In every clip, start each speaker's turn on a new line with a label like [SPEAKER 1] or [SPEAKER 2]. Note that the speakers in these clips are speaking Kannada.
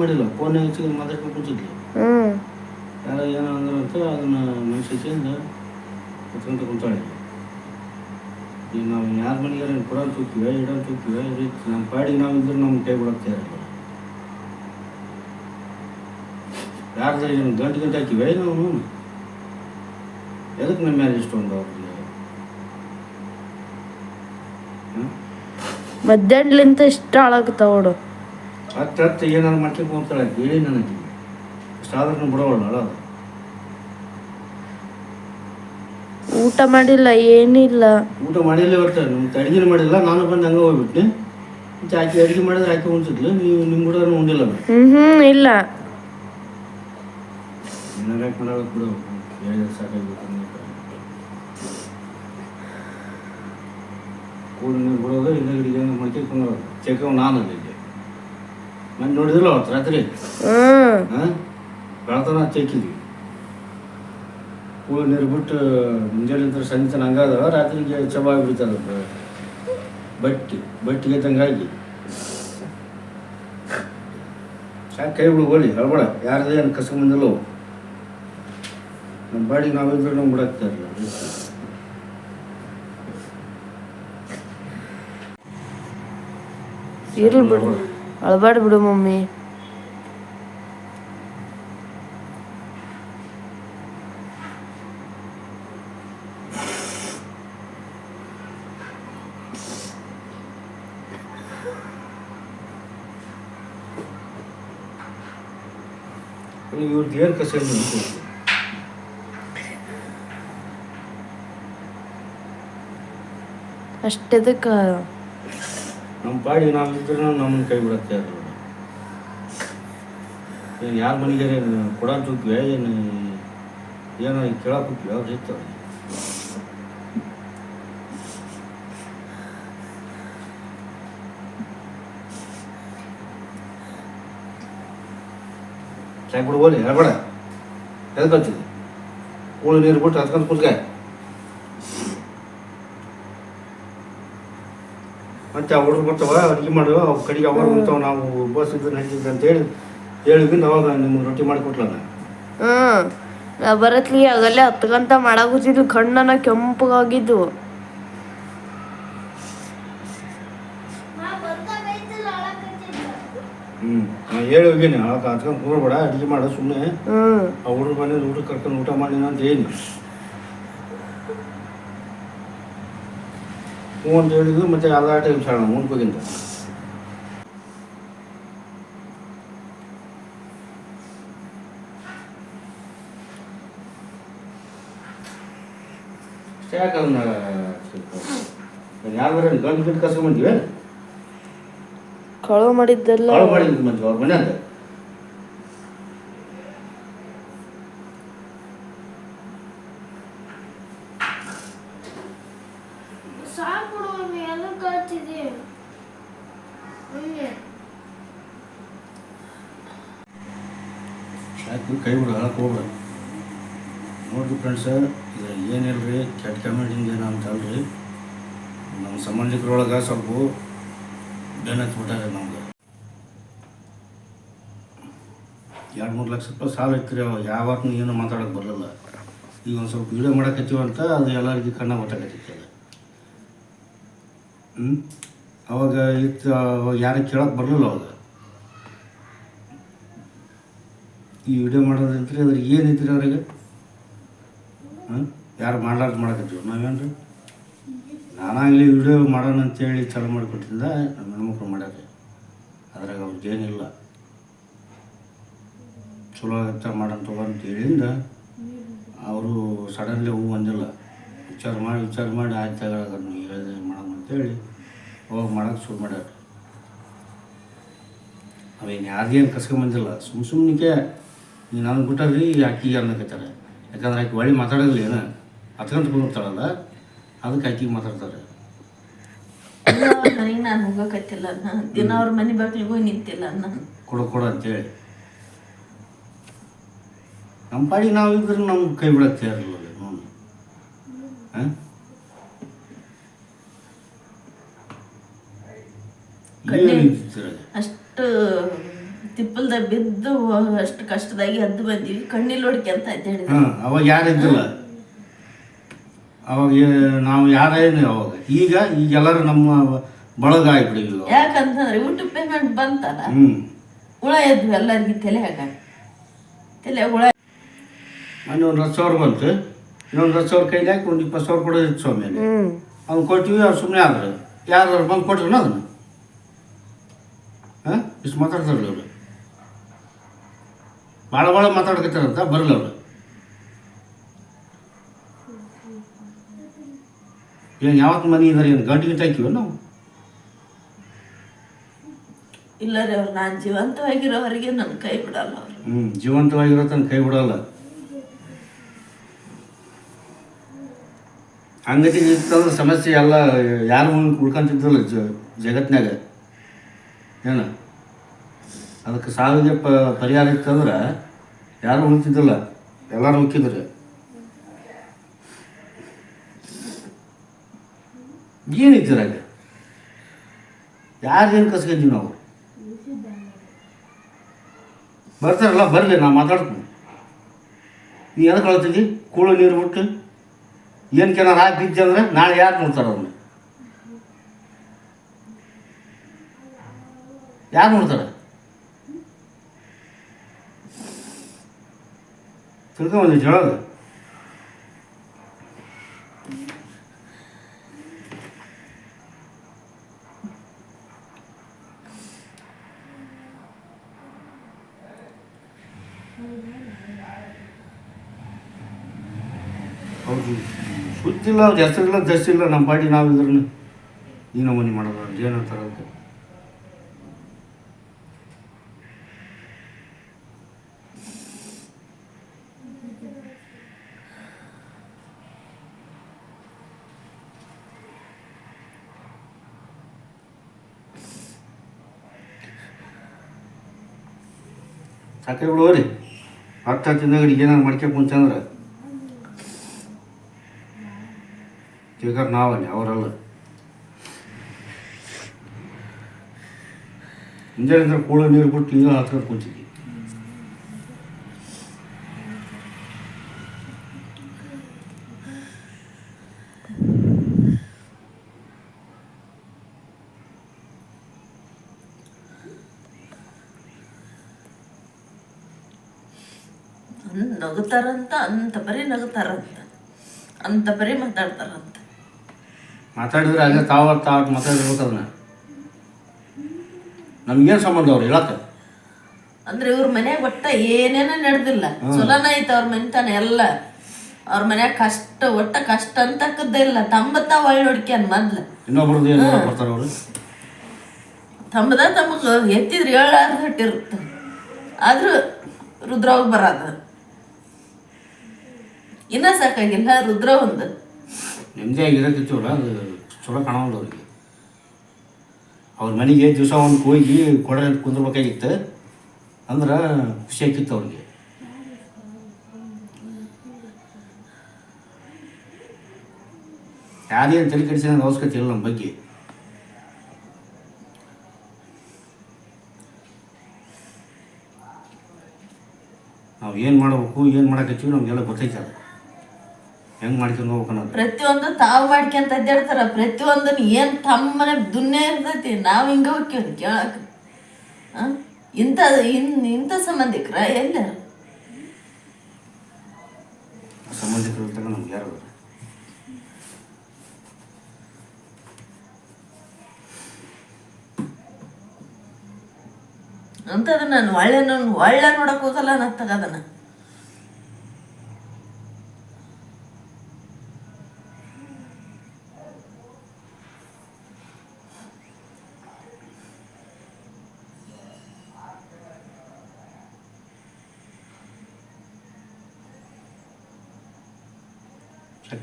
[SPEAKER 1] ಮಾಡಿಲ್ಲ. ಫೋನ್ ಹಚ್ಚಿ ಮಾತಾಡ್ಕೊಂಡು ಕೂತಿದ್ಲು ಯಾರೋ ಏನೋ ಅಂತ ಅದನ್ನ ಮನುಷ್ಯದಿಂದ ಕುತ್ಕೊಂತ ಕುಂತಾಳೆ. ಈಗ ನಾವು ಯಾರ ಮನೆಗಾರ ಕೊಡೋ ತೂಕಿವೆ ಇಡೋ ತೂಕಿವೆ ಈ ರೀತಿ ನಮ್ಮ ಪಾಡಿಗೆ ನಾವು ಇದ್ರೆ ನಮ್ಮ ಕೈ ಬಿಡೋಕೆ ಇರಲ್ಲ ಯಾರ್ದು ಏನು ಗಂಟು ಗಂಟೆ ಹಾಕಿವೆ ನಾವು ಎದಕ್ಕೆ ನಮ್ಮ ಮೇಲೆ ಇಷ್ಟೊಂದು ಅವ್ರಿಗೆ?
[SPEAKER 2] ಮಧ್ಯಾಹ್ನಲಿಂತ ಇಷ್ಟ ಹಾಳಾಗುತ್ತೆ ನೋಡು.
[SPEAKER 1] ಹತ್ತು ಹತ್ತು ಏನಾದ್ರು ಮಾಡ್ಲಿಕ್ಕೆ ಹೋಗ್ತಾಳೆ ಹೇಳಿ ನನಗೆ. ಅಷ್ಟಾದ್ರೂ ಬಿಡೋವಳ ಅಳೋದು
[SPEAKER 2] ಊಟ ಮಾಡಿಲ್ಲ ಏನಿಲ್ಲ.
[SPEAKER 1] ಊಟ ಮಾಡಿಲ್ಲ ಬರ್ತಾರೆ ನಮ್ಮ ಅಡುಗೆ ಮಾಡಿಲ್ಲ ನಾನು ಬಂದು ಹಂಗೆ ಹೋಗ್ಬಿಟ್ನಿ. ಮತ್ತೆ ಆಕೆ ಅಡುಗೆ ಮಾಡಿದ್ರೆ ಆಕೆ ಉಣ್ಸಿದ್ಲು ನೀವು ನಿಮ್ಮ ಕೂಡ ಉಂಡಿಲ್ಲ
[SPEAKER 2] ಹ್ಞೂ ಹ್ಞೂ ಇಲ್ಲ.
[SPEAKER 1] ಏನಾರು ಮಾಡೋಕೆ ಬಿಡು ಹೇಳಿದ್ರೆ ಸಾಕಾಗ್ಬಿಟ್ಟು ಕೂಡ ನೀರು ಬಿಡೋದು ಇನ್ನೊಂದು ಮಾಡ್ಕೊಂಡು ಚೆಕ್ಕವ್ ನಾನು ಅಲ್ಲಿಗೆ ನಾನು ನೋಡಿದಿಲ್ಲ ಅವತ್ತು ರಾತ್ರಿ?
[SPEAKER 2] ಹ್ಞೂ
[SPEAKER 1] ಹಾಂ? ಬೆಳತನ ಚೆಕ್ಕಿದ್ವಿ ಹೂವು ನೀರು ಬಿಟ್ಟು ಮುಂಜಾನೆ ಅಂತ ಸಂಜೆ ಹಂಗಾದ ರಾತ್ರಿಗೆ ಚಬಾಗಿ ಬಿಡ್ತದ ಬಟ್ಟಿ ಬಟ್ಟಿಗೆ ತಂಗಾಗಿ ಸಾಕು ಕೈ ಬಿಡು ಹೋಲಿ ಹೇಳ್ಬೇಡ ಯಾರ್ದು ಏನು ಕಸ ಬಂದಿಲ್ಲ. ನಮ್ಮ ಬಾಡಿಗೆ ನಾವಿದ್ರೆ ನಮ್ಗೆ ಬಿಡಾಕ್ತಾ ಇರಲಿಲ್ಲ
[SPEAKER 2] ಇರ್ಲಿ ಬಿಡು. ಅಳ್ಬಾರ್ದು ಬಿಡು ಮಮ್ಮಿ
[SPEAKER 1] ಇವ್ರದ್ದು ಏನು ಕಸ ಇಲ್ಲ ಅಂತ ಗೊತ್ತಿಲ್ಲ.
[SPEAKER 2] ಅಷ್ಟೆದಕ್ಕೆ
[SPEAKER 1] ನಮ್ಮ ಪಾಡಿಗೆ ನಾವು ಇದ್ರೆ ನಮ್ಮನ್ನು ಕೈ ಬಿಡುತ್ತೆ ಅದು. ಏನು ಯಾರ ಮನೆಗೆ ಕೊಡ ಚೂಕ್ವೆ ಏನು ಏನೋ ಕೇಳಕ್ಕೆ ಹೋಗ್ತೀವಿ ಅವ್ರು ಇತ್ತು ಚಾಯ್ ಬಿಡು ಹೋಲಿ ಹೇಳ್ಬೇಡ ಎದ್ಕೊಳ್ತೀವಿ ಕೂಳು ನೀರು ಬಿಟ್ಟು ಹತ್ಕೊಂಡು ಕೂತ್ಕ ಮತ್ತೆ ಆ ಹುಡುಗರು ಬರ್ತಾವ ಅಡುಗೆ ಮಾಡುವ ಅವು ಕಡೆಗೆ ಅವಾಗ ಬರ್ತಾವ ನಾವು ಬಸ್ ಇದ್ರೆ ನಡೀತಿದ್ದೆ ಅಂತೇಳಿ ಹೇಳಿದ್ರಿಂದ ಅವಾಗ ನಿಮ್ಗೆ ರೊಟ್ಟಿ ಮಾಡಿ
[SPEAKER 2] ಕೊಟ್ಲಲ್ಲ. ನಾ ಬರತ್ಲಿ ಆಗಲ್ಲೇ ಹತ್ಕಂತ ಮಾಡಾಕೂತಿದ್ಲು ಕಣ್ಣನ ಕೆಂಪಗಾಗಿದ್ದು
[SPEAKER 1] ಹ್ಮ್. ನಾನು ಹೇಳಿ ಹೋಗೀನಿ ಅವಾಗ ಹತ್ಕೊಂಡು ಕೂರ್ಬೇಡ ಅಡುಗೆ ಮಾಡ ಸುಮ್ಮನೆ ಆ ಹುಡುಗ ಬಂದಿದ್ದು ಊಟ ಕರ್ಕೊಂಡು ಊಟ ಮಾಡಿ ಅಂತ ಹೇಳಿ. ಹ್ಞೂ ಅಂತ ಹೇಳಿದ್ರು ಮತ್ತೆ ಅದಾಟ ಟೈಮ್ ಮುಂದ್ಕೋಗಿಂತ ಯಾಕೆ ಅದನ್ನ ಯಾರು ಗಂಟು ಗಂಟು ಕರ್ಕೊಂಬಂದಿವೆ
[SPEAKER 2] ಕಳು ಮಾಡಿದ್ದೆಲ್ಲ
[SPEAKER 1] ಕಳವು ಮಾಡಿದ್ದು ಮತ್ತೆ ಅವ್ರ ಮನ್ಯಾಗ ಆಯ್ತು ಕೈ ಬಿಡು ಹಾಳಕ್ಕೆ ಹೋಗ್ಬೇಡ. ನೋಡ್ರಿ ಫ್ರೆಂಡ್ಸ ಇದು ಏನಿಲ್ರಿ ಕೆಟ್ಟ ಕಮೆಂಟಿಂದ ಏನು ಅಂತ ಅಲ್ರಿ ನಮ್ಮ ಸಂಬಂಧಿಕರೊಳಗೆ ಸ್ವಲ್ಪ ಹತ್ಬಿಟ್ಟಾರೆ ನಮ್ಗೆ. ಎರಡು ಮೂರು ಲಕ್ಷ ರೂಪಾಯಿ ಸಾಲ ಇತ್ತು ಅವ ಯಾವತ್ತೂ ಏನೂ ಮಾತಾಡೋಕೆ ಬರಲಿಲ್ಲ ಈಗ ಒಂದು ಸ್ವಲ್ಪ ವಿಡಿಯೋ ಮಾಡಕತ್ತೀವಿ ಅಂತ ಅದು ಎಲ್ಲರಿಗೂ ಕಣ್ಣ ಗೊತ್ತಾಗತ್ತೈತೆ ಅವಾಗ ಇತ್ತು ಯಾರು ಕೇಳೋಕೆ ಬರಲಿಲ್ಲ ಅವಾಗ. ಈ ವಿಡಿಯೋ ಮಾಡೋದಂತ್ರಿ ಅದ್ರಿಗೆ ಏನೈತ್ರಿ ಅವ್ರಿಗೆ? ಯಾರು ಮಾಡ್ಲಾರ್ದು ಮಾಡಕತ್ತೀವಿ ನಾವೇನು ನಾನಾಗಲಿ ವಿಡಿಯೋ ಮಾಡೋಣ ಅಂತೇಳಿ ಚಾಲು ಮಾಡಿಕೊಟ್ಟಿದ್ದ, ನಮ್ಮ ಹೆಣ್ಮಕ್ಳು ಮಾಡ್ಯಾರ. ಅದ್ರಾಗ ಅವ್ರಿಗೆ ಏನಿಲ್ಲ. ಚಲೋ ಆಗತ್ತೆ ಮಾಡೋಣ ತಗೋ ಹೇಳಿಂದ ಅವರು ಸಡನ್ಲಿ ಹೂ ಬಂದಿಲ್ಲ. ವಿಚಾರ ಮಾಡಿ ವಿಚಾರ ಮಾಡಿ ಆಯ್ತು ಅದನ್ನು ಹೇಳಿದೆ ಅಂತೇಳಿ ಅವಾಗ ಮಾಡೋಕೆ ಶುರು ಮಾಡ್ಯಾರ. ಅವೇನು ಯಾರಿಗೇನು ಕಸ್ಕೊಂಬಂದಿಲ್ಲ ಸುಮ್ಮ ಸುಮ್ಮನಿಗೆ ಈಗ ನನಗೆ ಬಿಟ್ಟಾರ್ರಿ ಆಕಿಗೆ ಅನ್ನಕತ್ತಾರೆ ಯಾಕಂದ್ರೆ ಆಕೆ ಒಳ್ಳೆ ಮಾತಾಡೋದಿಲ್ಲ ಏನು ಹತ್ಕೊಂತ ಕುಂದಿರ್ತಾಳಲ್ಲ ಅದಕ್ಕೆ ಆಕಿಗೆ ಮಾತಾಡ್ತಾರೆ.
[SPEAKER 3] ಮನೆಗೆ ನಾನು ಹೋಗಕತ್ತಿಲ್ಲ ನಾನು ದಿನ ಅವ್ರ ಮನೆ ಬಾಗಿಲಿಗೆ ಹೋಗಿ ನಿಂತಿಲ್ಲ ನಾನು
[SPEAKER 1] ಕೊಡು ಕೊಡು ಅಂತೇಳಿ. ನಮ್ಮ ಪಾಡಿಗೆ ನಾವು ಇದ್ರೆ ನಮ್ಗೆ ಕೈ ಇರಲಿಲ್ಲ ನೋಡು ಹಾಂ
[SPEAKER 3] ಕಣ್ಣೆ- ಅಷ್ಟು ತಿಪ್ಪಲ್ದ ಬಿದ್ದು ಅಷ್ಟು ಕಷ್ಟದಾಗಿ ಹದ್ದು ಬಂದೀವಿ. ಕಣ್ಣಿಲ್ ಹೊಡಿಕೆ ಅಂತ ಅಂತ
[SPEAKER 1] ಹಾಂ ಅವಾಗ ಯಾರು ಇದ್ದಿಲ್ಲ? ಅವಾಗ ನಾವು ಯಾರೇನು ಅವಾಗ. ಈಗ ಈಗೆಲ್ಲರೂ ನಮ್ಮ ಬಳಗ ಆಗ್ಬಿಟ್ಟಿವಿ
[SPEAKER 3] ಯಾಕಂತಂದ್ರೆ ಊಟ ಪೇಮೆಂಟ್ ಬಂತಲ್ಲ?
[SPEAKER 1] ಹ್ಞೂ
[SPEAKER 3] ಹುಳ ಎದ್ವು ಎಲ್ಲರಿಗೆ ಹಾಕ ತಲೆ ಹುಳ
[SPEAKER 1] ಇನ್ನೊಂದು ಒಂದು ಹತ್ತು ಸಾವಿರ ಬಂತು. ಇನ್ನೊಂದು ಹತ್ತು ಸಾವಿರ ಕೈಲಿ ಹಾಕಿ ಒಂದು ಇಪ್ಪತ್ತು ಸಾವಿರ ಕೊಡೋದಿತ್ತು ಸ್ವಾಮಿ ಅವ್ನು ಕೊಟ್ಟಿವಿ ಅವ್ರು ಸುಮ್ಮನೆ ಆದ್ರು. ಯಾರು ಬಂದು ಕೊಟ್ರು ಅದನ್ನು? ಹಾಂ? ಇಷ್ಟು ಮಾತಾಡ್ತಾರಲ್ಲ ಅವರು. ಭಾಳ ಭಾಳ ಮಾತಾಡ್ಕತ್ತಾರಂತ ಬರಲ್ಲ ಅವರು. ಏನು ಯಾವತ್ತು ಮನೆ ಇದಾರೆ ಏನು ಗಂಟು ಗಂಟೆ ಹಾಕಿವ ನಾವು?
[SPEAKER 3] ಇಲ್ಲ ರೀ ಅವ್ರು ನಾನು ಜೀವಂತವಾಗಿರೋವರೆಗೆ ನನ್ನ ಕೈ ಬಿಡಲ್ಲ ಅವರು.
[SPEAKER 1] ಹ್ಞೂ ಜೀವಂತವಾಗಿರೋ ತನ್ನ ಕೈ ಬಿಡಲ್ಲ. ಹಂಗತಿ ಇತ್ತಂದ್ರೆ ಸಮಸ್ಯೆ ಎಲ್ಲ ಯಾರು ಉಳ್ಕೊಂತಿದ್ರಲ್ಲ ಜ ಜಗತ್ನಾಗ ಏನು ಅದಕ್ಕೆ ಸಾವಿಗೆ ಪ, ಪರಿಹಾರ ಇತ್ತಂದ್ರೆ ಯಾರು ಉಳ್ತಿದ್ದಿಲ್ಲ ಎಲ್ಲರೂ ಉಳ್ಕಿದ್ರು ಏನಿದ್ದೀರಾಗ ಯಾರೇನು ಕಸ್ಕೊಂತೀವಿ ನಾವು? ಬರ್ತಾರಲ್ಲ, ಬರಲಿ, ನಾ ಮಾತಾಡ್ತೀನಿ. ನೀ ಎದಕ್ಕೆ ಕಳ್ತಿದ್ದಿ ಕೂಳು ನೀರು ಬಿಟ್ಟು ಏನು ಕೆನಾರ ಹಾಕಿ ಅಂದ್ರೆ ನಾಳೆ ಯಾರು ನೋಡ್ತಾರೆ ಅವ್ರನ್ನ ಯಾರು ನೋಡ್ತಾರೆ? ತಿಳ್ಕೊಂಡು ಜೋಳ ಹೌದು. ಅವ್ರು ಹೆಸರಿಲ್ಲ ಹೆಸರಿಲ್ಲ ಇಲ್ಲ ನಮ್ಮ ಪಾಡಿ ನಾವು ನೀನು ಈ ನಮೂನಿ ಮಾಡೋದು ಅಂತ ಏನಂತಾರೆ ಅದಕ್ಕೆ ಸಾಕೇ ರೀ ಹತ್ತು ಹತ್ತು ದಿನಗಳಿಗೆ ಏನಾರು ಮಾಡ್ಕೊಂಡು ಕುಂತಂದ್ರೆ ತಿರ್ಗಾರ ನಾವಲ್ಲಿ ಅವರಲ್ಲ. ಮುಂಜಾನೆ ಕೂಳ ನೀರು ಬಿಟ್ಟು ನೀರು ಹತ್ಕೊಂಡು ಕೂತಿದ್ವಿ.
[SPEAKER 3] ಅಂದ್ ನಗುತ್ತಾರಂತ ಅಂತ ಬರೀ ನಗ್ತಾರಂತ ಅಂತ ಬರೀ ಮಾತಾಡ್ತಾರಂತ.
[SPEAKER 1] ಮಾತಾಡಿದ್ರೆ ಅಲ್ಲೇ ತಾವ ತಾವ್ ಮಾತಾಡಿರ್ಬೇಕು ಅದನ್ನ. ನಮ್ಗೇನು ಸಂಬಂಧ ಅವ್ರು ಹೇಳಕ್ಕೆ?
[SPEAKER 3] ಅಂದ್ರೆ ಇವ್ರ ಮನ್ಯಾಗ ಒಟ್ಟ ಏನೇನ ನಡೆದಿಲ್ಲ. ಚಲೋನ ಐತೆ ಅವ್ರ ಮನೆತನ ಎಲ್ಲ. ಅವ್ರ ಮನ್ಯಾಗ ಕಷ್ಟ ಒಟ್ಟ ಕಷ್ಟ ಅಂತಕ್ಕದ್ದೇ ಇಲ್ಲ. ತಂಬತ್ತ ಒಳ್ಳೆ ಹೊಡ್ಕ್ಯಾನ್ ಮೊದ್ಲು.
[SPEAKER 1] ಇನ್ನೊಬ್ರದ್ದು ಏನು ಬರ್ತಾರೆ ಅವರು?
[SPEAKER 3] ತಮ್ಮದ ತಮಗ ಎತ್ತಿದ್ರೆ ಏಳಾರು ಹಟ್ಟಿರುತ್ತೆ. ಆದ್ರೂ ರುದ್ರವಾಗ ಬರೋದು. ಇನ್ನ ಸಾಕಾಗಿಲ್ಲ ರುದ್ರ ಒಂದು.
[SPEAKER 1] ನೆಮ್ಮದಿ ಆಗಿರೋಕಿತ್ತವಲ್ಲ ಅದು ಚಲೋ ಕಾಣೋಲ್ಲ ಅವ್ರಿಗೆ. ಅವ್ರ ಮನೆಗೆ ದಿವಸ ಒಂದು ಹೋಗಿ ಕೊಡ ಕುಂದ್ರಬೇಕಾಗಿತ್ತು. ಅಂದ್ರೆ ಖುಷಿ ಆಗ್ತಿತ್ತು ಅವ್ರಿಗೆ. ಯಾರೇನು ತಲೆ ಕೆಡಿಸಿದ ಅವಶ್ಯಕತೆ ಇಲ್ಲ ನಮ್ಮ ಬಗ್ಗೆ. ನಾವು ಏನು ಮಾಡಬೇಕು, ಏನು ಮಾಡಕತ್ತೀವಿ ನಮಗೆಲ್ಲ ಗೊತ್ತೈತೆ ಅದು. ಹೆಂಗೆ ಮಾಡ್ಕೊಂಡು ಹೋಗ್ಬೇಕು
[SPEAKER 3] ಪ್ರತಿಯೊಂದು ತಾವು ಮಾಡ್ಕೊಂತ ಅಡ್ಡಾಡ್ತಾರ ಪ್ರತಿಯೊಂದನ್ನ ಏನ್ ತಮ್ಮನೆ ದುನ್ನೆ ಇರ್ತೈತಿ ನಾವ್ ಹಿಂಗ ಹೋಗ್ತೀವಿ ಕೇಳಕ್? ಇಂತ ಇನ್ ಇಂಥ ಸಂಬಂಧಿಕರ ಎಲ್ಲಾರ
[SPEAKER 1] ಸಂಬಂಧಿಕರು ಇದ್ದಾಗ ನಮ್ಗೆ ಯಾರು?
[SPEAKER 3] ಅಂತದ ನಾನು ಒಳ್ಳೆ ನಾನು ಒಳ್ಳೆ ನೋಡಕ್ ಹೋಗಲ್ಲ ನಾ ಅದನ್ನ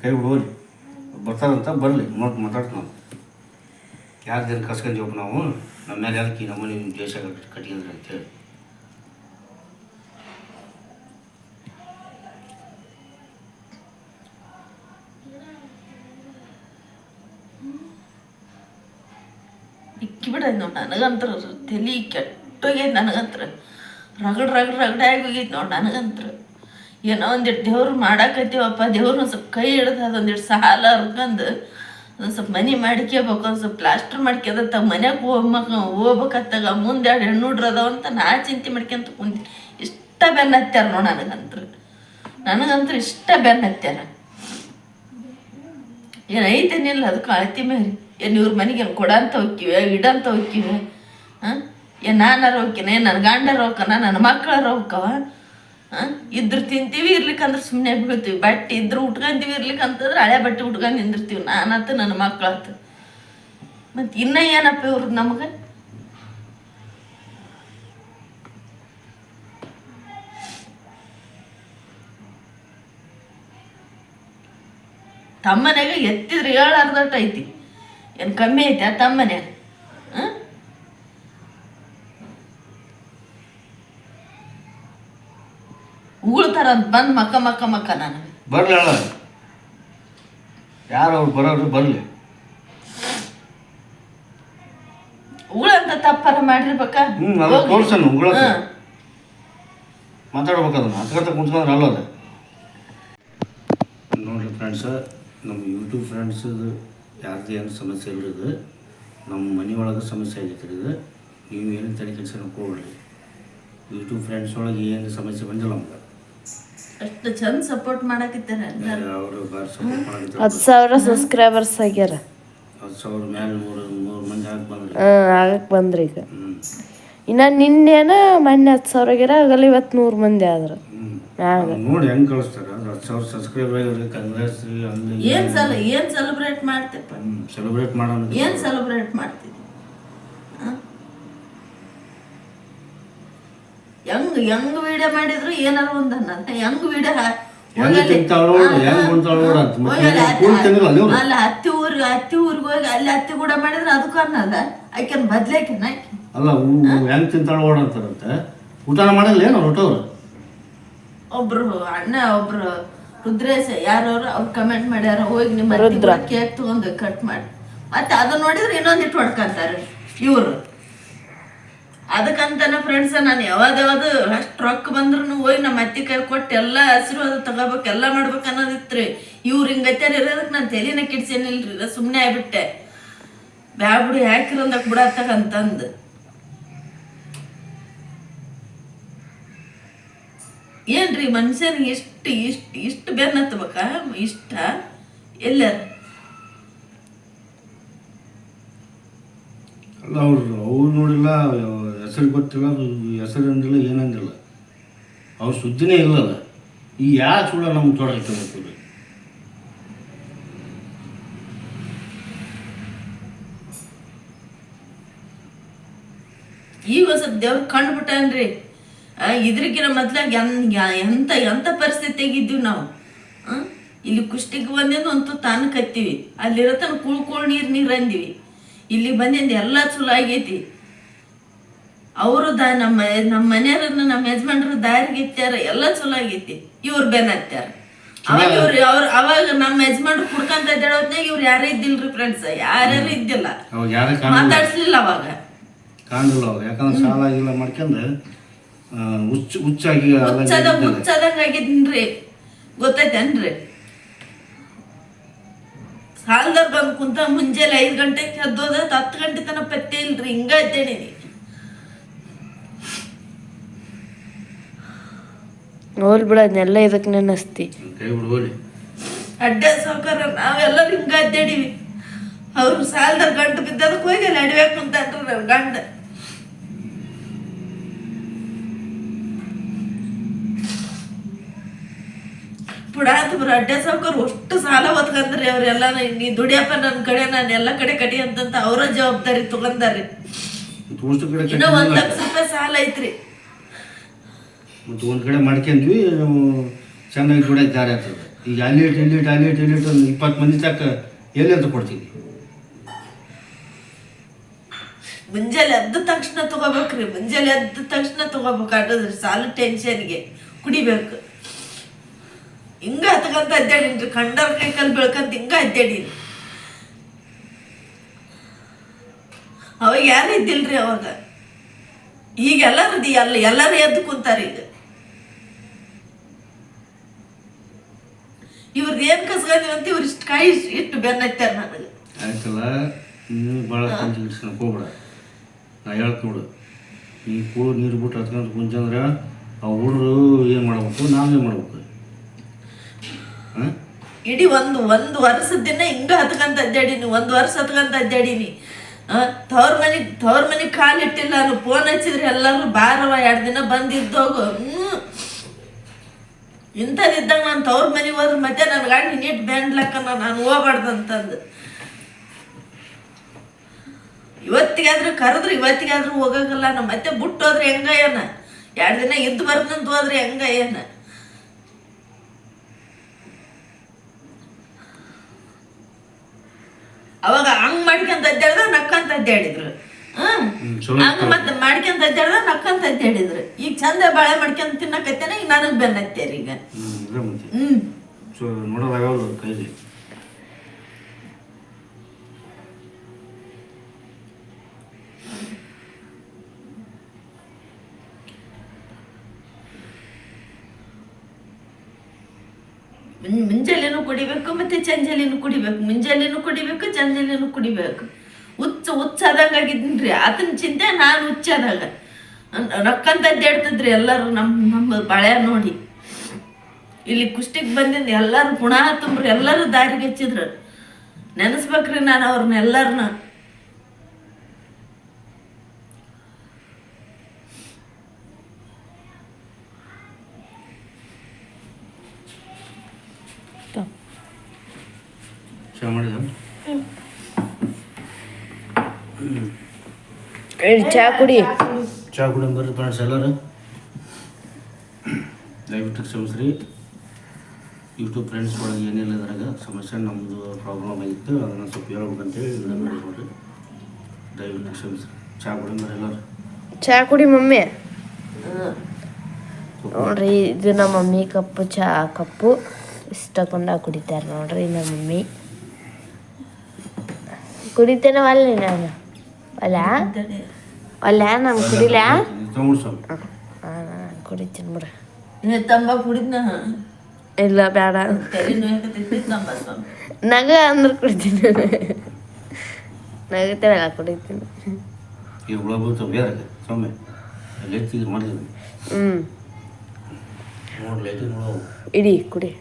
[SPEAKER 1] ಕೈ ಬಿಡುವಲ್ಲಿ ಬರ್ತಾರಂತ ಬರಲಿ ನೋಡಿ ಮಾತಾಡ್ತು ನಾವು ಯಾರು ದಿನ ಕಸ್ಕೊಂತೀವಪ್ಪ ನಾವು ನಮ್ಮ ಮೇಲೆ ಯಾರಕ್ಕೆ ನಮ್ಮನೆ ದೇಶ ಕಟ್ಟಿದ್ರೆ ಅಂತೇಳಿ
[SPEAKER 3] ಇಕ್ಕಿ ಬಿಡ ನೋಡ ನನಗಂತರ ತಲಿ ಕೆಟ್ಟ ಸುಟ್ಟೋಗ್ಯದ ನನಗಂತ್ರ ರಗಡ್ ರಗಡ್ ರಗಡಾಗಿ ಹೋಗಿತ್ತು ನೋಡಿ ನನಗಂತ್ರ ಏನೋ ಒಂದಿಟ್ಟು ದೇವ್ರು ಮಾಡಾಕತ್ತೀವಪ್ಪ, ದೇವ್ರು ಒಂದು ಸ್ವಲ್ಪ ಕೈ ಹಿಡ್ದು ಅದೊಂದಿಟ್ಟು ಸಾಲ ಹರ್ಕೊಂಡು ಒಂದು ಸ್ವಲ್ಪ ಮನೆ ಮಾಡ್ಕೋಬೇಕು ಒಂದು ಸ್ವಲ್ಪ ಪ್ಲಾಸ್ಟರ್ ಮಾಡ್ಕೊಂಡ ಮನ್ಯಾಗ ಹೋಗ್ಮಕ ಹೋಗ್ಬೇಕತ್ತಾಗ, ಮುಂದೆ ಎರಡು ಹೆಣ್ಣು ಅದಾವ ಅಂತ ನಾ ಚಿಂತೆ ಮಾಡ್ಕೊಂತ ಕುಂತಿ ಇಷ್ಟ ಬೆನ್ನ ಹತ್ಯಾರ ನೋಡಿ ನನಗಂತ್ರ. ನನಗಂತ್ರ ಇಷ್ಟ ಬೆನ್ನ ಹತ್ಯಾರ ಏನು ಐತೇನಿಲ್ಲ ಅದಕ್ಕೆ ಅಳತಿ ಮೇರಿ. ಏನು ಇವ್ರ ಮನೆಗೆ ಏನು ಕೊಡಂತ ಹೋಕ್ಕಿವೆ ಇಡಂತ ಹೋಕ್ಕಿವೆ, ಹಾಂ? ಏನು ನಾನಾರ ಹೋಗ್ಕಿನ ಏನು ನನ್ನ ಗಂಡರ ಹೋಗ್ಕನ ನನ್ನ ಮಕ್ಕಳಾರ ಹೋಗ್ಕವ ಇದ್ರ ತಿಂತೀವಿ, ಇರ್ಲಿಕ್ಕಂದ್ರೆ ಸುಮ್ಮನೆ ಬೀಳ್ತೀವಿ ಬಟ್ಟೆ ಇದ್ರ ಉಟ್ಕೊಂತೀವಿ, ಇರ್ಲಿಕ್ಕಂತಂದ್ರೆ ಹಳೆ ಬಟ್ಟೆ ಉಟ್ಕೊಂಡು ನಿಂದಿರ್ತೀವಿ. ನಾನಂತೂ ನನ್ನ ಮಕ್ಕಳಾತು ಮತ್ತು ಇನ್ನೂ ಏನಪ್ಪ ಇವ್ರು ನಮಗೆ? ತಮ್ಮನೆಗೆ ಎತ್ತಿದ್ರೆ ಏಳಾರ್ದಟ್ಟು ಐತಿ ಏನು ಕಮ್ಮಿ ಐತೆ ಆ ತಮ್ಮನೆ ಹಾಂ ಉಗುಳ್ತಾರಂತ ಬಂದು ಮಕ್ಕ ಮಕ್ಕ ಮಕ್ಕ ನಾನು.
[SPEAKER 1] ಬರ್ಲಿ ಹೇಳ ಯಾರು ಅವ್ರು ಬರೋರು ಬರಲಿ.
[SPEAKER 3] ಉಗುಳಂತ ತಪ್ಪರ ಮಾಡಿರ್ಬೇಕ?
[SPEAKER 1] ಹ್ಞೂ
[SPEAKER 3] ಹೋಗ್ಲಿ.
[SPEAKER 1] ತೋರ್ಸನು ಉಗುಳಕ್ಕೆ. ಮಾತಾಡ್ಬೇಕು ಅದನ್ನು ಹತ್ಕತ್ತ ಕುಂತ್ಕೊಂಡ್ರೆ ಅಲ್ಲ ಅದು. ನೋಡ್ರಿ ಫ್ರೆಂಡ್ಸ ನಮ್ಮ ಯೂಟ್ಯೂಬ್ ಫ್ರೆಂಡ್ಸದು ಯಾರ್ದು ಏನು ಸಮಸ್ಯೆ ಇರದು ನಮ್ಮ ಮನೆ ಒಳಗೆ ಸಮಸ್ಯೆ ಆಗೈತೆ ರೀ ಇದು. ನೀವು ಏನು ತಲೆ ಕೆಲಸ ಕೊಡ್ರಿ ಯೂಟ್ಯೂಬ್ ಫ್ರೆಂಡ್ಸ್ ಒಳಗೆ ಏನು ಸಮಸ್ಯೆ ಬಂದಿಲ್ಲ ನಮ್ಗೆ.
[SPEAKER 3] ಅಷ್ಟು ಚಂದ ಸಪೋರ್ಟ್ ಮಾಡಕತ್ತಾರ
[SPEAKER 1] ಅವರು
[SPEAKER 2] ಹತ್ತು ಸಾವಿರ ಸಬ್ಸ್ಕ್ರೈಬರ್ಸ್ ಆಗ್ಯಾರ. ಹಾಂ ಆಗಕ್ಕೆ ಬಂದ್ರಿ ಈಗ. ಇನ್ನ ನಿನ್ನೆನ ಮೊನ್ನೆ ಹತ್ತು ಸಾವಿರ ಆಗ್ಯಾರ ಆಗಲ್ಲ ಇವತ್ತು ನೂರು ಮಂದಿ ಆದ್ರು.
[SPEAKER 1] ನೋಡಿ ಹೆಂಗೆ ಕಳಿಸ್ತಾರೆ ಹತ್ತು ಸಾವಿರ ಕಂಗ್ರೆಸ್
[SPEAKER 3] ಏನ್ ಸೆಲೆಬ್ರೇಟ್ ಮಾಡ್ತೇಪ್ಪ?
[SPEAKER 1] ಸೆಲೆಬ್ರೇಟ್ ಮಾಡೋಣ.
[SPEAKER 3] ಏನ್ ಸೆಲೆಬ್ರೇಟ್ ಮಾಡ್ತಿದ್ವಿ ಹೆಂಗ್ ಹೆಂಗ್ ವಿಡಿಯೋ ಮಾಡಿದ್ರು ಏನಾರ ಒಂದ್ ಅನ್ನಂತ ಹೆಂಗ್ ವಿಡಿಯೋ ಅಲ್ಲಿ ಹತ್ತಿ ಊರ್ಗ ಹತ್ತಿ ಊರ್ಗ್ ಹೋಗಿ ಅಲ್ಲಿ ಹತ್ತಿ ಕೂಡ ಮಾಡಿದ್ರೆ ಅದಕ್ಕೂ ಅನ್ನದ ಆಕೆನ್ ಬದ್ಲಾಕಿನ ಆಕಿ
[SPEAKER 1] ಅಲ್ಲ ಹೆಂಗ್ ತಿಂತಾಳ ಓಡ ಅಂತಾರಂತೆ. ಊಟನ ಮಾಡಲ್ಲ ಏನು ಊಟವ್ರು?
[SPEAKER 3] ಒಬ್ರು ಅಣ್ಣ ಒಬ್ರು ರುದ್ರೇಶ ಯಾರವ್ರು ಅವ್ರು ಕಮೆಂಟ್ ಮಾಡ್ಯಾರ ಹೋಗಿ ನಿಮ್ಮ ಕೇಕ್ ತಗೊಂಡು ಕಟ್ ಮಾಡಿ. ಮತ್ತೆ ಅದನ್ನ ನೋಡಿದ್ರೆ ಇನ್ನೊಂದಿಟ್ಟು ಹೊಡ್ಕಂತಾರೆ ಇವರು. ಅದಕ್ಕಂತಾನೆ ಫ್ರೆಂಡ್ಸ್ ನಾನು ಯಾವಾಗ ಯಾವ್ದು ಅಷ್ಟು ರೊಕ್ಕ ಬಂದ್ರು ಹೋಗಿ ನಮ್ಮ ಅತ್ತಿ ಕೈ ಕೊಟ್ಟು ಎಲ್ಲ ಅದು ತಗೋಬೇಕು, ಎಲ್ಲ ಮಾಡ್ಬೇಕು ಅನ್ನೋದಿತ್ರಿ. ಇವ್ರು ಹಿಂಗತ್ಯಾರ ಇರೋದಕ್ಕೆ ನಾನು ತಲೆನ ಕಿಡ್ಸೇನಿಲ್ರಿ ಸುಮ್ಮನೆ ಆಗ್ಬಿಟ್ಟೆ. ಬ್ಯಾಬಿಡು ಬಿಡು ಯಾಕಿರಂದಕ್ ಬಿಡತ್ತಕಂತಂದು ಏನ್ರಿ ಮನುಷ್ಯನಿಗೆ ಇಷ್ಟು ಇಷ್ಟು ಇಷ್ಟು ಬೆನ್ನ ಹತ್ಬೇಕಾ? ಇಷ್ಟ?
[SPEAKER 1] ಅಲ್ಲ, ಅವ್ರು ಅವ್ರು ನೋಡಿಲ್ಲ ಹೆಸರು ಗೊತ್ತಿಲ್ಲ ಹೆಸರು ಅಂದಿಲ್ಲ ಏನಂದಿಲ್ಲ ಅವ್ರ ಸುದ್ದಿನೇ ಇಲ್ಲಲ್ಲ ಈ ಯಾ ಸುಳ್ಳ ನಮ್ಗೆ ತೊಡಗಿರ್ಬೇಕು
[SPEAKER 3] ಈಗ ಸ್ವಲ್ಪ ದೇವ್ರ ಕಂಡು ಬಿಟ್ಟನ್ರಿ. ಇದ್ರಗಿನ ಮೊದ್ಲಾಗ ಎಂತ ಎಂತ ಪರಿಸ್ಥಿತಿಯಾಗಿದ್ದೀವಿ ನಾವು? ಇಲ್ಲಿ ಕುಷ್ಟಿಗೆ ಬಂದಿಂದ ಒಂದು ತಾನು ಕತ್ತೀವಿ. ಅಲ್ಲಿರತನ ಕುಳ್ ಕುಳ್ ನೀರು ನೀರು ಅಂದಿವಿ. ಇಲ್ಲಿ ಬಂದಿಂದ ಎಲ್ಲ ಚಲೋ ಆಗೈತಿ. ಅವರು ದ ನಮ್ಮ ನಮ್ಮ ಮನೆಯವ್ರನ್ನ ನಮ್ಮ ಯಜಮಾನ್ರು ದಾರಿಗೆ ಇತ್ಯಾರ ಎಲ್ಲ ಚಲೋ ಆಗೈತಿ. ಇವ್ರು ಬೆನ್ ಅವಾಗ ಇವ್ರು ಅವ್ರ ಅವಾಗ ನಮ್ಮ ಯಜಮಾನ್ರು ಕುಡ್ಕಂತ ಇದ್ದಾಳೊತ್ನಾಗ ಇವ್ರು ಯಾರೇ ಇದ್ದಿಲ್ರಿ ಫ್ರೆಂಡ್ಸ್ ಯಾರ್ಯಾರು ಇದ್ದಿಲ್ಲ.
[SPEAKER 1] ಅವಾಗ
[SPEAKER 3] ಮಾತಾಡ್ಸ್ಲಿಲ್ಲ ಅವಾಗ.
[SPEAKER 1] ಕಾಣಲಿಲ್ಲ ಅವ್ರು ಯಾಕಂದ್ರೆ ಸಾಲ ಮಾಡ್ಕೊಂಡು ಹುಚ್ಚ ಹುಚ್ಚು ಹುಚ್ಚಾಗಿ
[SPEAKER 3] ಹುಚ್ಚದ. ಹುಚ್ಚದಂಗ ಆಗಿದ್ನ್ರಿ. ಗೊತ್ತೈತೇನ್ರಿ? ಸಾಲದವ್ರು ಬಂದು ಕುಂತ ಮುಂಜಾನೆ ಐದು ಗಂಟೆಗೆ ಎದ್ದೋದ ಹತ್ತು ಗಂಟೆ ತನಕ ಪತ್ತೆ ಇಲ್ರಿ. ಹಿಂಗ ಇದ್ದೇನೆ.
[SPEAKER 2] ಹೋಲ್ ಬಿಡ ಅದನ್ನೆಲ್ಲ ಇದಕ್ಕೆ ನೆನಸ್ತಿ.
[SPEAKER 3] ಅಡ್ಡ ಸಾವುಕಾರ ನಾವೆಲ್ಲ ಹಿಂಗ ಅಡ್ಡಾಡಿವಿ. ಅವ್ರು ಸಾಲದ ಗಂಟು ಬಿದ್ದದಕ್ಕೆ ಹೋಗಿ ಅಲ್ಲಿ ಅಡಿಬೇಕು ಕುಂತಾನ್ರಿ ನನ್ನ ಗಂಡ. ಪುಡಾತ್ ಬರ ಅಡ್ಡ ಸಾವುಕಾರ ಅಷ್ಟು ಸಾಲ ಒತ್ಕಂದ್ರಿ ಅವ್ರೆಲ್ಲ ನೀ ದುಡಿಯಪ್ಪ ನನ್ನ ಕಡೆ ನಾನು ಎಲ್ಲ ಕಡೆ ಕಡಿ ಅಂತಂತ ಅವರ ಜವಾಬ್ದಾರಿ ತಗೊಂಡಾರಿ ಇನ್ನೂ ಒಂದು ಲಕ್ಷ ರೂಪಾಯಿ ಸಾಲ ಐತ್ರಿ.
[SPEAKER 1] ಮತ್ತು ಒಂದು ಕಡೆ ಮಾಡ್ಕೊಂಡ್ವಿ ಚೆನ್ನಾಗಿ ಕೂಡ ದಾರಿ ಆಗ್ತದೆ ಈಗ ಅಲ್ಲಿಟ್ ಎಲ್ಲಿಟ್ ಅಲ್ಲಿಟ್ ಎಲ್ಲಿಟ್ ಒಂದು ಇಪ್ಪತ್ತು ಮಂದಿ ತಕ್ಕ ಎಲ್ಲಿ ಅಂತ ಕೊಡ್ತೀವಿ.
[SPEAKER 3] ಮುಂಜಾನೆ ಎದ್ದ ತಕ್ಷಣ ತಗೋಬೇಕ್ರಿ ಮುಂಜಾನೆ ಎದ್ದ ತಕ್ಷಣ ತಗೋಬೇಕು ಆಟೋದ್ರಿ ಸಾಲ ಟೆನ್ಷನ್ಗೆ ಕುಡಿಬೇಕು. ಹಿಂಗ ಹತ್ಕಂತ ಅಡ್ಡಾಡಿನ್ರಿ ಕಂಡವ್ರ ಕೈ ಕಾಲು ಬೆಳ್ಕಂತ ಹಿಂಗ ಅಡ್ಡಾಡೀನಿ ಅವಾಗ ಯಾರು ಇದ್ದಿಲ್ರಿ ಅವಾಗ? ಈಗ ಎಲ್ಲರದ್ದು ಎಲ್ಲ, ಎಲ್ಲರೂ ಎದ್ದು ಕುಂತಾರೆ ಇವ್ರದ್ದು ಏನು ಕಸ್ಕೊಂಡಿವಿ ಅಂತ ಇವ್ರು ಇಷ್ಟು ಕೈ ಇಷ್ಟ್- ಇಟ್ಟು ಬೆನ್ನತ್ತಾರ ನನಗೆ.
[SPEAKER 1] ಆಯ್ತಲ್ಲ? ನೀವು ಭಾಳ ಗಿಡ್ಸ್ಕೊಳಕ್ ಹೋಗ್ಬೇಡ. ನಾ ಹೇಳ್ತ ನೋಡು. ನೀ ಕೂಳು ನೀರು ಬಿಟ್ಟು ಹತ್ಕೊಂಡು ಕುಂಚಂದ್ರೆ ಆ ಹುಡುಗರು ಏನು ಮಾಡ್ಬೇಕು? ನಾವೇನು ಮಾಡ್ಬೇಕು? ಹಾಂ?
[SPEAKER 3] ಇಡೀ ಒಂದು ಒಂದು ವರ್ಷದ ದಿನ ಹತ್ಕೊಂತ ಹತ್ಕಂತ ಅಡ್ಡಾಡೀನಿ ಒಂದು ವರ್ಷ ಹತ್ಕೊಂತ ಅಡ್ಡಾಡೀನಿ ತವ್ರ ಮನೆಗೆ ತವ್ರ ಮನೆಗೆ ಕಾಲಿಟ್ಟಿಲ್ಲ ನಾನು ಫೋನ್ ಹಚ್ಚಿದ್ರೆ ಎಲ್ಲರೂ ಬಾರವ ಎರಡು ದಿನ ಬಂದಿದ್ದೋಗು ಹ್ಞೂ ಇಂಥದ್ದಿದ್ದಾಗ ನಾನು ತವ್ರ ಮನೆಗೆ ಹೋದ್ರೆ ಮತ್ತೆ ನನ್ನ ಗಾಡಿ ನೀಟ್ ಬೆಂಡ್ಲಕ್ಕ ನಾನು ಹೋಗ್ಬಾರ್ದು ಅಂತಂದು ಇವತ್ತಿಗಾದ್ರೂ ಕರೆದ್ರೆ, ಇವತ್ತಿಗಾದ್ರೂ ಹೋಗಂಗಿಲ್ಲ ನಮ್ಮ ಮತ್ತೆ ಬಿಟ್ಟು ಹೋದ್ರೆ ಹೆಂಗ ಏನ ಎರಡು ದಿನ ಇದ್ದು ಬರ್ದಂತ ಹೋದ್ರೆ ಹೆಂಗ ಏನ ಅವಾಗ ಹಂಗ್ ಮಾಡ್ಕೊಂತ ಅಡ್ಡಾಡ್ದ ನಕ್ಕಂತ
[SPEAKER 1] ಚಲೋ
[SPEAKER 3] ಹಂಗ ಮತ್ತೆ ಮಾಡ್ಕೊಂತ ಅಡ್ಡಾಡ್ದ ನಕ್ಕಂತ ಅಡ್ಡಾಡಿದ್ರು ಈಗ ಚಂದ ಬಾಳೆ ಮಾಡ್ಕೊಂತ ತಿನ್ನಕತ್ತೇನೆ ಈಗ ನನಗ್ ಬೆನ್ನತ್ತೇರಿ ಈಗ. ಹ್ಮ್
[SPEAKER 1] ನೋಡೋದಾಗಲ್ಲ ಕೈಲಿ.
[SPEAKER 3] ಮುಂ- ಮುಂಜಾನೆನೂ ಕುಡಿಬೇಕು ಮತ್ತೆ ಚಂಜಲಿನೂ ಕುಡಿಬೇಕು. ಮುಂಜಾನೆನೂ ಕುಡಿಬೇಕು ಚಂಜಲಿನೂ ಕುಡಿಬೇಕು. ಹುಚ್ಚ ಹುಚ್ಚಾದಂಗ ಆಗಿದ್ದೀನ್ರಿ ಆತನ ಚಿಂತೆ ನಾನು ಹುಚ್ಚಾದಾಗ. ರೊಕ್ಕಂತ ಅಡ್ಡಾಡ್ತಿದ್ರಿ ಎಲ್ಲರೂ ನಮ್ಮ ನಮ್ಮ ಬಳೆ ನೋಡಿ. ಇಲ್ಲಿ ಕುಷ್ಟಿಗೆ ಬಂದಿಂದ ಎಲ್ಲರೂ ಗುಣ ತುಂಬ್ರಿ, ಎಲ್ಲರೂ ದಾರಿಗೆ ಹಚ್ಚಿದ್ರು. ನೆನೆಸ್ಬೇಕ್ರಿ ನಾನು ಅವ್ರನ್ನ ಎಲ್ಲರನ್ನ
[SPEAKER 1] ಚಾ ಮಾಡಿದ
[SPEAKER 2] ಹೇಳಿ ಚಾ ಕುಡಿ.
[SPEAKER 1] ಚಾ ಕುಡಿ ಬರ್ರಿ ಫ್ರೆಂಡ್ಸ್ ಎಲ್ಲರೂ. ದಯವಿಟ್ಟು ಕ್ಷಮಿಸ್ರಿ. ಯೂಟ್ಯೂಬ್ ಫ್ರೆಂಡ್ಸ್ ಒಳಗೆ ಏನಿಲ್ಲ ಅದ್ರಾಗ ಸಮಸ್ಯೆ ನಮ್ಮದು ಪ್ರಾಬ್ಲಮ್ ಆಗಿತ್ತು ಅದನ್ನು ಸ್ವಲ್ಪ ಹೇಳ್ಬೇಕಂತೇಳಿ ವಿಡಿಯೋ ದಯವಿಟ್ಟು ಕ್ಷಮಿಸ್ರಿ. ಚಾ ಕುಡಿ ಬರ್ರಿ ಎಲ್ಲರೂ.
[SPEAKER 2] ಚಾ ಕುಡಿ ಮಮ್ಮಿ. ನೋಡ್ರಿ ಇದು ನಮ್ಮ ಮಮ್ಮಿ ಕಪ್ಪು ಚಾ ಕಪ್ಪು. ಇಷ್ಟಕೊಂಡ ಕುಡಿತಾರೆ ನೋಡ್ರಿ ನಮ್ಮ ಮಮ್ಮಿ. ಕುಡಿತೇನೆ ಅಲ್ಲ? ನಾನು ಒಲ್ಲ ಒಲ್ಲ ನಾನು ಕುಡಿಲ? ಕುಡಿತೀನಿ ಬಿಡ.
[SPEAKER 3] ನೀ ತಂಬಾಕು ಕುಡಿದ್ನ?
[SPEAKER 2] ಇಲ್ಲ ಬೇಡ. ನಗ ಅಂದ್ರೆ ಕುಡಿತೀನಿ. ನಗುತ್ತೇವಲ್ಲ ಕುಡಿತೀನಿ.
[SPEAKER 1] ಅಲ್ಲಿ
[SPEAKER 2] ಹ್ಞೂ. ಇಡಿ ಕುಡಿ.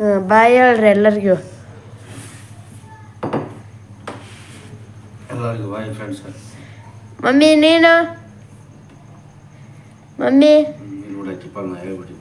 [SPEAKER 2] ಹ್ಞೂ ಬಾಯ್ ಹೇಳ್ರಿ ಎಲ್ಲರಿಗೂ.
[SPEAKER 1] ಎಲ್ಲರಿಗೂ ಬಾಯ್ ಫ್ರೆಂಡ್ಸ್
[SPEAKER 2] ಮಮ್ಮಿ ನೀನು? ಮಮ್ಮಿ?
[SPEAKER 1] ನೋಡಾಕಿಪ್ಪ ನಾ ಹೇಳ್ಬಿಟ್ಟು